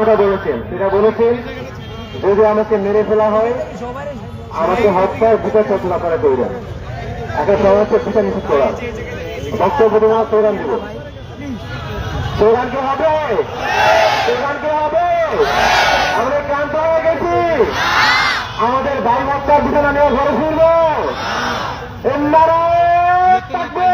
কথা বলেছেন সেটা বলেছেন যদি আমাকে মেরে ফেলা হয়, আমাকে হত্যার বিচার চর্চনা করা করবেন একটা সমাজের বিচার নিষেধ করা। বক্তব্য দেওয়া স্লোগান দিব স্লোগান কি হবে? স্লোগান কি হবে? আমরা ক্লান্ত হয়ে গেছি। আমাদের ভাই হত্যার বিছানা নিয়ে ঘরে ফিরবো। এন্দারা থাকবে।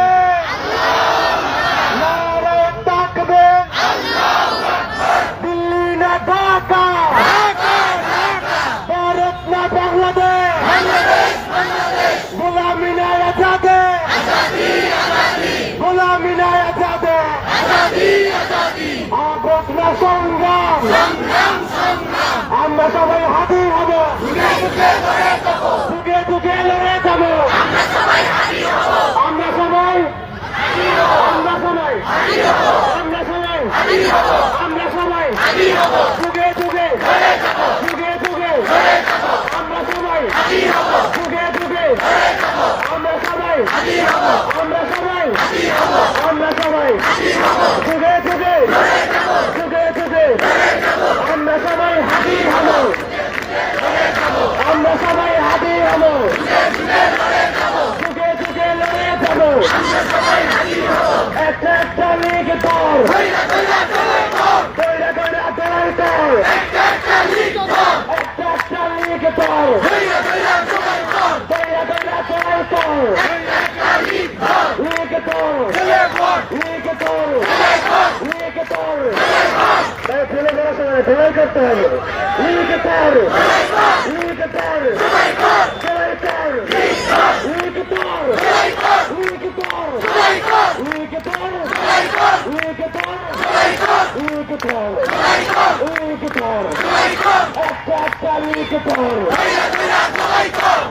একটা একটা লিগ দল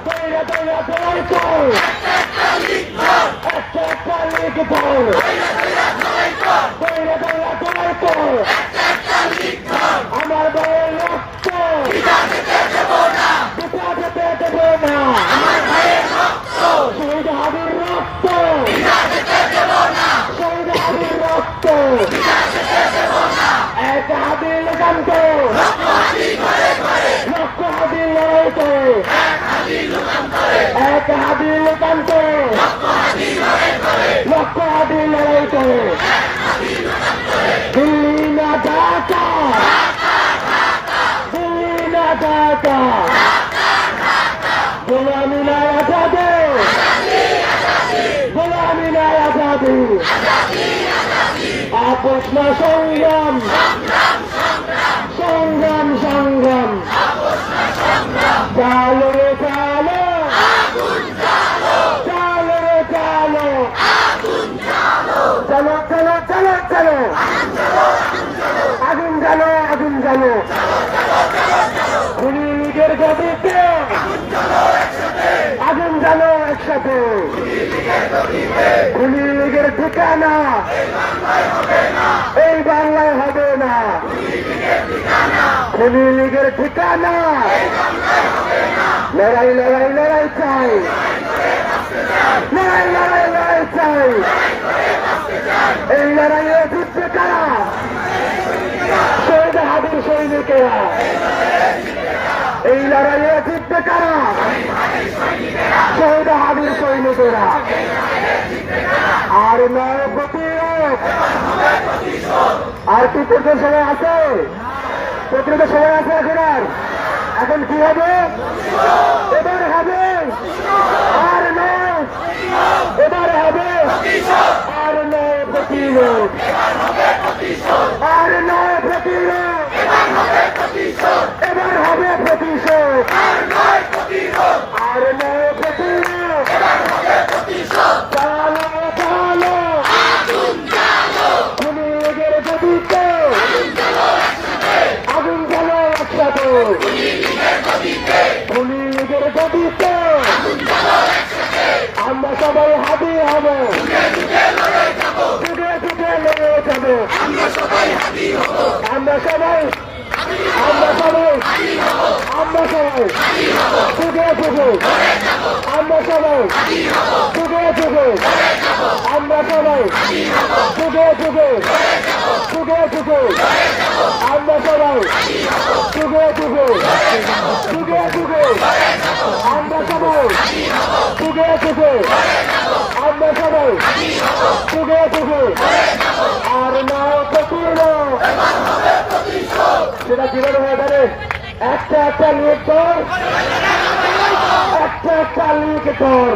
কইরা কইরা দল কর একটা একটা লিগ দল কইরা কইরা দল কর আমার ভাইয়ের রক্ত পিতা যেতে দেব না শহীদ হাবির রক্ত শহীদ হাবির রক্ত এক হাবির লুকান্ত লক্ষ হাবির লড়াই করে এক হাবির লুকান্ত লক্ষ হাবির লড়াই করে দিল্লি না ঢাকা দিল্লি না ঢাকা গোলামি না আজাদে গোলামি না আজাদে আপোষ না সংগ্রাম সংগ্রাম সংগ্রাম চালো রে খুনি লীগের ঠিকানা এই বাংলায় হবে না। খুনি লীগের ঠিকানা লড়াই লড়াই লড়াই চাই। লড়াই লড়াই লড়াই চাই। এই লড়াইয়ে জিতবে কারা? শহীদ হাবির সৈনিকেরা। এই লড়াইয়ে জিতবে কারা? শহীদ হাবির সৈনিকেরা। আর নয় প্রতিরোধ। আর কি করতে সময় আছে? প্রতিরোধের সময় আছে এখন আর এখন কি হবে? এবার হবে। আর নয়। এবার হবে। আর নয় প্রতিরোধ। আর নয় প্রতিরোধ এবার হবে প্রতিশোধ আর নয় প্রতিরোধ চালো চালো খুনি লেগের গদিতে আগুন জ্বালো একসাথে খুনি লেগের গদিতে আমরা সবাই হাবি যুগে যুগে লড়ে যাব আমরা সবাই আমরা সবাই আমরা আমরা সবাই যুগে যুগে আমরা সবাই যুগে যুগে আমরা সবাই যুগে যুগে যুগে যুগে আমরা সবাই যুগে যুগে যুগে যুগে আমরা সবাই যুগে যুগে সবাই যুগে যুগে আর না প্রতিরোধ সেটা জীবন হয়ে দাঁড়ে একটা একটা নির্দল একটা একটা লিখ কর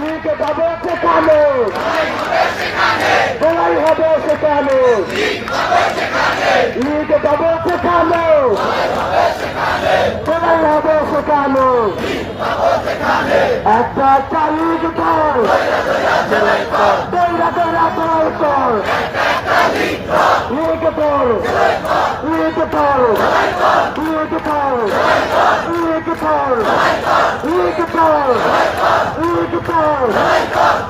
লিখে পাবো সেখানে বলাই হবে সেখানে লিখে পাবো সেখানে একটা লিগ কর দৌড়া দৌড়া দৌড়াই কর লিগ কর লিগ কর লিগ কর লিগ কর লিগ কর লিগ কর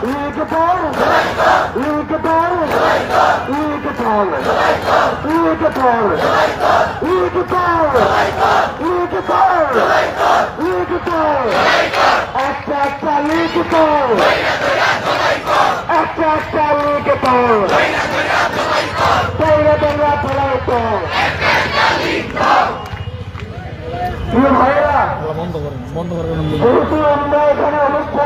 লিগ কর লিগ কর লিগ কর লিগ কর জুলাইকার জুলাইকার জুলাইকার জুলাইকার একটা একটা লিখতার একটা একটা লিখতার তোমরা তোমরা ফেলাইতার ভাইরা বন্ধ করবেন বন্ধ করবেন আমরা এখানে অনুষ্ঠান